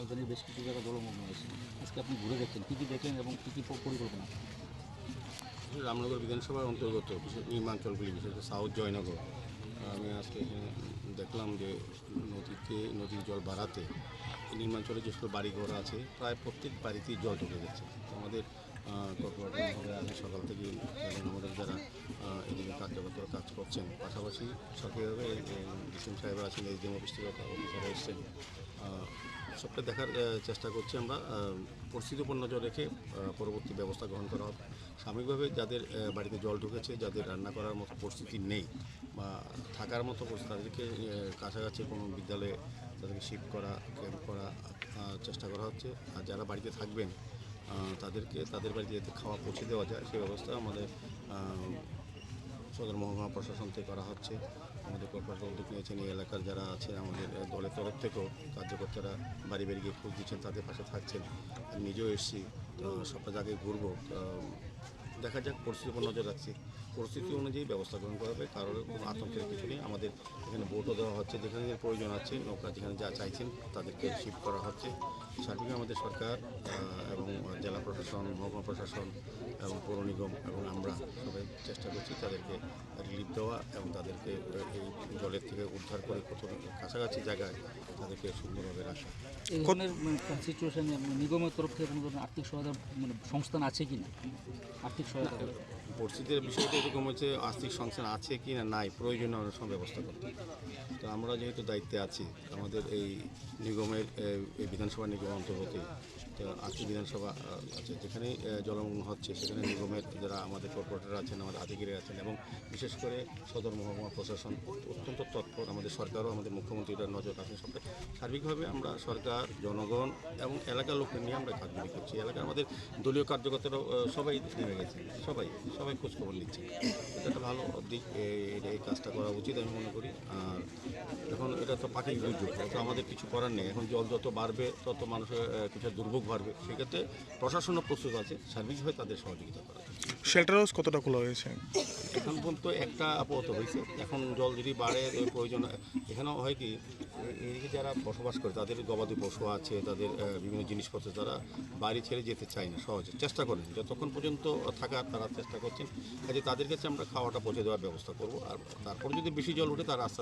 রাজধানীর বেশ কিছু জায়গা জলমগ্ন হয়েছে। আজকে আপনি ঘুরে দেখছেন কী কী দেখলেন এবং কী কী পরিকল্পনা? রামনগর বিধানসভার অন্তর্গত নির্মাঞ্চলগুলি, বিশেষ করে সাউথ জয়নগর। আমি আজকে দেখলাম যে নদীতে, নদীর জল বাড়াতে নির্মাঞ্চলে যে সকল বাড়িঘর আছে, প্রায় প্রত্যেক বাড়িতেই জল ঢুকে গেছে। আমাদের কর্পোরেটভাবে আজকে সকাল থেকে আমাদের যারা এদিকে কার্যকর কাজ করছেন। পাশাপাশি সরকারিভাবে ডিসিএম সাহেব আছেন, এসডিএম অফিস থেকে অফিসাররা এসছেন। সবটা দেখার চেষ্টা করছি আমরা। আহ, পরিস্থিতির উপর নজর রেখে পরবর্তী ব্যবস্থা গ্রহণ করা হবে সাময়িকভাবে যাদের বাড়িতে জল ঢুকেছে যাদের রান্না করার মতো পরিস্থিতি নেই বা থাকার মতো পরিস্থিতি তাদেরকে কাছাকাছি কোনো বিদ্যালয়ে তাদেরকে শিফট করা ক্যাম্প করা চেষ্টা করা হচ্ছে। আর যারা বাড়িতে থাকবেন তাদেরকে তাদের বাড়িতে যাতে খাওয়া পৌঁছে দেওয়া যায় সেই ব্যবস্থা আমাদের সদর মহকুমা প্রশাসন থেকে করা হচ্ছে। আমাদের কর্পোরেটর উদ্যোগ নিয়েছেন এই এলাকার যারা আছে, আমাদের দলের তরফ থেকেও কার্যকর্তারা বাড়ি বাড়ি গিয়ে খোঁজ দিচ্ছেন তাদের পাশে থাকছেন। আমি নিজেও এসেছি, তো সবটা জায়গায় ঘুরবো দেখা যাক, পরিস্থিতির উপর নজর রাখছি। পরিস্থিতি অনুযায়ী ব্যবস্থা গ্রহণ করা হবে কারোর কোনো আতঙ্কের কিছু নেই। আমাদের এখানে ভোটও দেওয়া হচ্ছে, যেখানে প্রয়োজন আছে, নৌকা যেখানে যা চাইছেন, তাদেরকে শিফট করা হচ্ছে। সার্বিক আমাদের সরকার এবং জেলা প্রশাসন মহকুমা প্রশাসন এবং পৌর নিগম এবং আমরা সবাই চেষ্টা করছি তাদেরকে রিলিফ দেওয়া এবং তাদেরকে এই জলের থেকে উদ্ধার করে কোথাও কাছাকাছি জায়গায় তাদেরকে সুন্দরভাবে রাখা এই ধরনের সিচুয়েশনে নিগমের তরফ থেকে কোনো ধরনের আর্থিক সহায়তা মানে সংস্থান আছে কি না আর্থিক সহায়তা? পরিস্থিতির বিষয়টা এরকম হচ্ছে আর্থিক সংস্থান আছে কি না, নাই প্রয়োজনীয় অনেক সময় ব্যবস্থা করতে তো আমরা যেহেতু দায়িত্বে আছি, আমাদের এই নিগমের এই বিধানসভা নিগম অন্তর্গত আটটি বিধানসভা আছে যেখানে আহ, জলমগ্ন হচ্ছে সেখানে নিগমের যারা আমাদের কর্পোরেটর আছেন আমাদের আধিকারিক আছেন এবং বিশেষ করে সদর মহকুমা প্রশাসন অত্যন্ত তৎপর আমাদের সরকারও আমাদের মুখ্যমন্ত্রীরা নজর রাখেন সবাই সার্বিকভাবে আমরা সরকার জনগণ এবং এলাকার লোকদের নিয়ে আমরা কাজগুলি করছি। এলাকার আমাদের দলীয় কার্যকর্তারাও সবাই নেমে গেছে সবাই সবাই খোঁজখবর নিচ্ছে। এটা একটা ভালো দিক এই- কাজটা করা উচিত আমি মনে করি। আর এটা তো পাখির দুর্যোগ তো আমাদের কিছু করার নেই। এখন জল যত বাড়বে তত মানুষের কিছু দুর্ভোগ বাড়বে। সেক্ষেত্রে প্রশাসনও প্রস্তুত আছে সার্বিকভাবে তাদের সহযোগিতা করা শেল্টার হাউস কতটা খোলা হয়েছে? এখন পর্যন্ত একটা আপাতত হয়েছে। এখন জল যদি বাড়ে প্রয়োজন এখানেও হয় কি এদিকে যারা বসবাস করে তাদের গবাদি পশু আছে তাদের বিভিন্ন জিনিসপত্র তারা বাড়ি ছেড়ে যেতে চায় না সহজে। চেষ্টা করেন যতক্ষণ পর্যন্ত থাকার তারা চেষ্টা করছেন কাজে তাদের কাছে আমরা খাওয়াটা পৌঁছে দেওয়ার ব্যবস্থা করব। আর তারপর যদি বেশি জল উঠে তারা আস্তে